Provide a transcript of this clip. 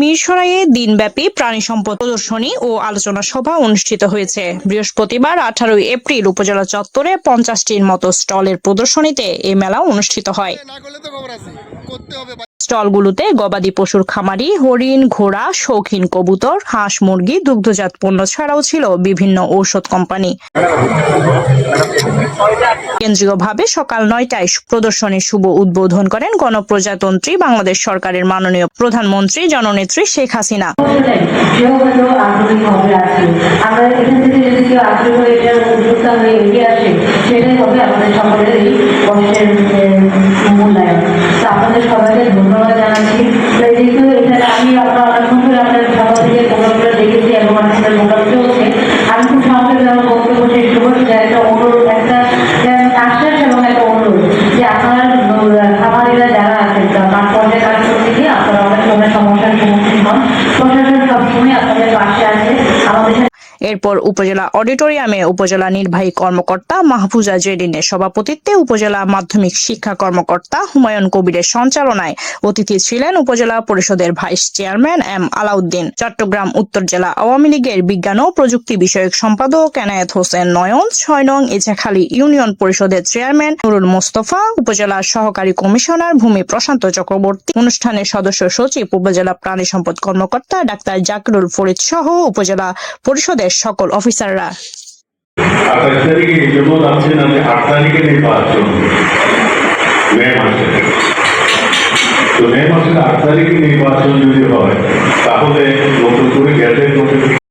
মিরসরাইয়ে দিনব্যাপী প্রাণী সম্পদ প্রদর্শনী ও আলোচনা সভা অনুষ্ঠিত হয়েছে। বৃহস্পতিবার, আঠারোই এপ্রিল, উপজেলা চত্বরে পঞ্চাশটির মতো স্টলের প্রদর্শনীতে এই মেলা অনুষ্ঠিত হয়। স্টলগুলোতে গবাদি পশুর খামারি, হরিণ, ঘোড়া, শৌখিন কবুতর, হাঁস, মুরগি, দুগ্ধজাত পণ্য ছাড়াও ছিল বিভিন্ন ঔষধ কোম্পানি। কেন্দ্রীয়ভাবে সকাল নয়টায় প্রদর্শনীর শুভ উদ্বোধন করেন গণপ্রজাতন্ত্রী বাংলাদেশ সরকারের মাননীয় প্রধানমন্ত্রী জননেত্রী শেখ হাসিনা। হয়তো আগ্রহী Gracias. এরপর উপজেলা অডিটোরিয়ামে উপজেলা নির্বাহী কর্মকর্তা মাহফুজা জেডিনের সভাপতিত্বে উপজেলা মাধ্যমিক শিক্ষা কর্মকর্তা হুমায়ুন কবিরের সঞ্চালনায় অতিথি ছিলেন উপজেলা পরিষদের vice chairman M Alauddin. Chattogram উত্তর জেলা আওয়ামী লীগের বিজ্ঞান ও প্রযুক্তি বিষয়ক সম্পাদক এনায়েত হোসেন নয়ন, ছয় নং ইছাখালী ইউনিয়ন পরিষদের চেয়ারম্যান নুরুল মোস্তফা উপজেলার সহকারী কমিশনার ভূমি প্রশান্ত চক্রবর্তী, অনুষ্ঠানের সদস্য সচিব উপজেলা প্রাণী সম্পদ কর্মকর্তা ডাক্তার জাকিরুল ফরিদ সহ উপজেলা পরিষদের সকল অফিসাররা। তো মে মাসের আট তারিখে নির্বাচন যদি হয় তাহলে নতুন করে নোটিফিকেশন